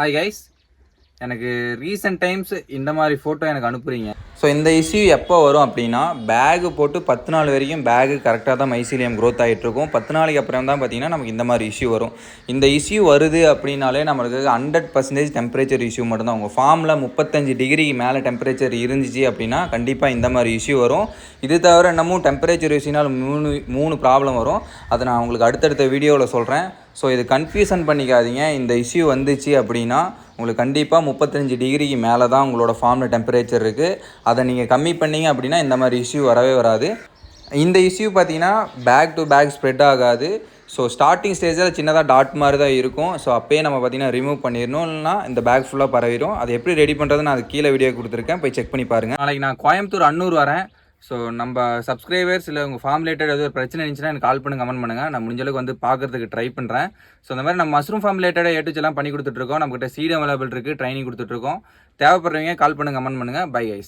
Hi guys எனக்கு recent times இந்த மாதிரி ஃபோட்டோ எனக்கு அனுப்புறீங்க. ஸோ இந்த இஷ்யூ எப்போ வரும் அப்படின்னா பேகு போட்டு பத்து நாள் வரைக்கும் பேகு கரெக்டாக தான் மைசீலியம் க்ரோத் ஆகிட்டு இருக்கும் பத்து நாளைக்கு அப்புறம் தான் பார்த்தீங்கன்னா நமக்கு இந்த மாதிரி இஷ்யூ வரும். இந்த இஷ்யூ வருது அப்படின்னாலே நம்மளுக்கு ஹண்ட்ரட் பர்சன்டேஜ் டெம்பரேச்சர் இஷ்யூ மட்டும்தான். உங்கள் ஃபார்மில் முப்பத்தஞ்சு டிகிரிக்கு மேலே டெம்பரேச்சர் இருந்துச்சு அப்படின்னா கண்டிப்பாக இந்த மாதிரி இஷ்யூ வரும். இது தவிர இன்னமும் டெம்பரேச்சர் இஷ்யூனால் மூணு மூணு ப்ராப்ளம் வரும். அதை நான் உங்களுக்கு அடுத்தடுத்த வீடியோவில் சொல்கிறேன் ஸோ இது கன்ஃபியூஷன் பண்ணிக்காதீங்க. இந்த இஷ்யூ வந்துச்சு அப்படின்னா உங்களுக்கு கண்டிப்பாக முப்பத்தஞ்சு டிகிரிக்கு மேலே தான் உங்களோட ஃபார்மில் டெம்பரேச்சர் இருக்குது அதை நீங்கள் கம்மி பண்ணிங்க அப்படின்னா இந்த மாதிரி இஷ்யூ வரவே வராது. இந்த இஷ்யூ பார்த்தீங்கன்னா பேக் டு பேக் ஸ்ப்ரெட் ஆகாது. ஸோ ஸ்டார்டிங் ஸ்டேஜில் சின்னதாக டாட் மாதிரி தான் இருக்கும். ஸோ அப்போயே நம்ம பார்த்தீங்கன்னா ரிமூவ் பண்ணிடணும். இல்லைனா இந்த பேக் ஃபுல்லாக பரவிடும். அதை எப்படி ரெடி பண்ணுறது நான் அது கீழே வீடியோ கொடுத்துருக்கேன். போய் செக் பண்ணி பாருங்கள் நாளைக்கு நான் கோயம்புத்தூர் அன்னூர் வரேன். ஸோ நம்ம சப்ஸ்கிரைபர்ஸ் இல்லை உங்கள் ஃபார்ம் ரிலேட்டட் ஏதாவது ஒரு பிரச்சனை இருந்துச்சுன்னா எனக்கு கால் பண்ணி கமெண்ட் பண்ணுங்கள் நான் முடிஞ்சளவுக்கு வந்து பார்க்கறதுக்கு ட்ரை பண்ணுறேன் ஸோ அந்த மாதிரி நம்ம மஷ்ரூம் ஃபார்ம் ரிலேட்டட் ஏட்டுச்செல்லாம் பண்ணி கொடுத்துட்ருக்கோம் நம்மகிட்ட சீட் அவைலபிள் இருக்குது ட்ரைனிங் கொடுத்துட்ருக்கோம் தேவைப்படுறவங்க கால் பண்ணி கமெண்ட் பண்ணுங்கள் பை ஐஸ்